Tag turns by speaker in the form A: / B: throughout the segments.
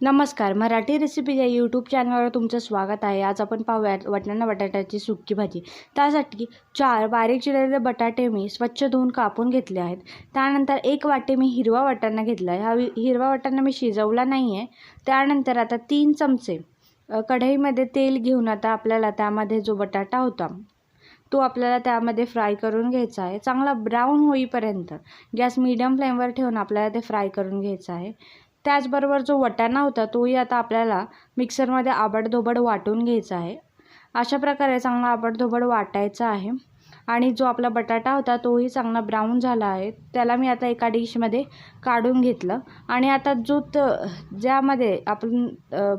A: नमस्कार. मराठी रेसिपी या यूट्यूब चॅनलवर तुमचं स्वागत आहे. आज आपण पाहूया वाटाणा बटाट्याची सुकी भाजी. त्यासाठी चार बारीक चिरलेले बटाटे मी स्वच्छ धुवून कापून घेतले आहेत. त्यानंतर एक वाटे मी हिरवा वाटाणा घेतला आहे. हा हिरवा वाटाणा मी शिजवला नाही आहे त्यानंतर आता तीन चमचे कढईमध्ये तेल घेऊन आता आपल्याला त्यामध्ये जो बटाटा होता तो आपल्याला त्यामध्ये फ्राय करून घ्यायचा आहे. चांगला ब्राऊन होईपर्यंत गॅस मीडियम फ्लेमवर ठेवून आपल्याला ते फ्राय करून घ्यायचं आहे. त्याचबरोबर जो वटाणा होता तोही आता आपल्याला मिक्सरमध्ये आबडधोबड वाटून घ्यायचा आहे. अशा प्रकारे चांगला आबडधोबड वाटायचा आहे. आणि जो आपला बटाटा होता तोही चांगला ब्राऊन झाला आहे. त्याला मी आता एका डिशमध्ये काढून घेतलं. आणि आता जो त ज्यामध्ये आपण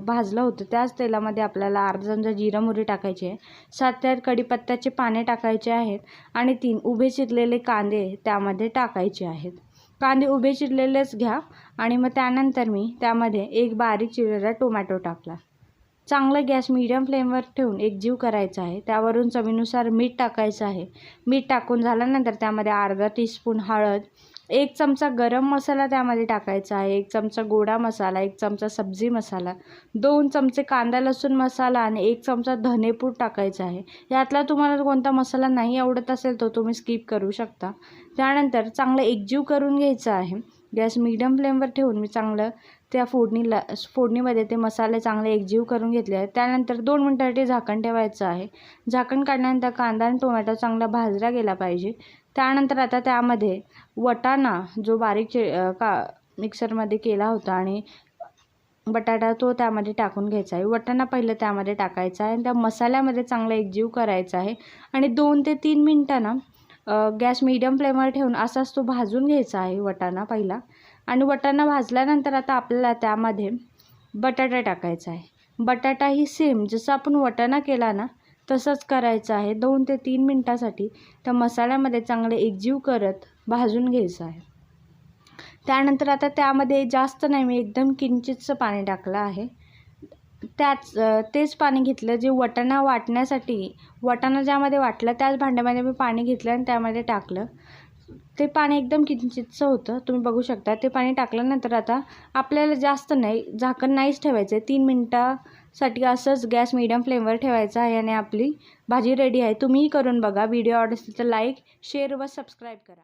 A: भाजलं होतं त्याच तेलामध्ये आपल्याला अर्धा चमचा जिरं मोहरी टाकायची आहे. सात ते कडीपत्त्याचे कढीपत्त्याचे पाने टाकायचे आहेत. आणि तीन उभे चिरलेले कांदे त्यामध्ये टाकायचे आहेत. कांदे उभे चिरलेलेच घ्या आणि मग त्यानंतर मी त्यामध्ये एक बारीक चिरलेला टोमॅटो टाकला. चांगलं गॅस मीडियम फ्लेमवर ठेवून एक जीव करायचा आहे. त्यावरून चवीनुसार मीठ टाकायचं आहे. मीठ टाकून झाल्यानंतर त्यामध्ये अर्धा टीस्पून हळद एक चमचा गरम मसाला त्यामध्ये टाकायचा आहे एक चमचा गोडा मसाला एक चमचा सब्जी मसाला दोन चमचे कांदा लसूण मसाला आणि एक चमचा धनेपूड टाकायचा आहे. यातला तुम्हाला कोणता मसाला नाही आवडत असेल तो तुम्ही स्किप करू शकता. त्यानंतर चांगलं एकजीव करून घ्यायचं आहे. गॅस मिडियम फ्लेमवर ठेवून मी चांगलं त्या फोडणीला फोडणीमध्ये ते मसाले चांगले एकजीव करून घेतले आहेत. त्यानंतर दोन मिनटासाठी झाकण ठेवायचं आहे. झाकण काढल्यानंतर कांदा आणि टोमॅटो चांगला भाजला गेला पाहिजे. त्यानंतर आता त्यामध्ये वटाणा जो बारीक का मिक्सरमध्ये केला होता आणि बटाटा तो त्यामध्ये टाकून घ्यायचा आहे. वटाणा पहिलं त्यामध्ये टाकायचा आहे आणि त्या मसाल्यामध्ये चांगला एकजीव करायचा आहे. आणि दोन ते तीन मिनटांना गॅस मिडियम फ्लेमवर ठेवून असाच तो भाजून घ्यायचा आहे वटाणा पहिला. आणि वटाणा भाजल्यानंतर आता आपल्याला त्यामध्ये बटाटा टाकायचा आहे. बटाटा ही सेम जसं आपण वटाणा केला ना तसंच करायचं आहे. दोन ते तीन मिनटासाठी त्या मसाल्यामध्ये चांगले एकजीव करत भाजून घ्यायचं आहे. त्यानंतर आता त्यामध्ये जास्त नाही मी एकदम किंचितचं पाणी टाकलं आहे. त्याच तेच पाणी घेतलं जे वटाणा वाटण्यासाठी वटाणा ज्यामध्ये वाटलं त्याच भांड्यामध्ये मी पाणी घेतलं आणि त्यामध्ये टाकलं. ते पाणी एकदम किंचितचं होतं तुम्ही बघू शकता. ते पाणी टाकल्यानंतर आता आपल्याला जास्त नाही झाकण नाहीच ठेवायचं आहे. तीन मिनटासाठी असंच गॅस मिडियम फ्लेमवर ठेवायचा आहे आणि आपली भाजी रेडी आहे. तुम्हीही करून बघा. व्हिडिओ आवडत असेल तर लाईक शेअर व सबस्क्राईब करा.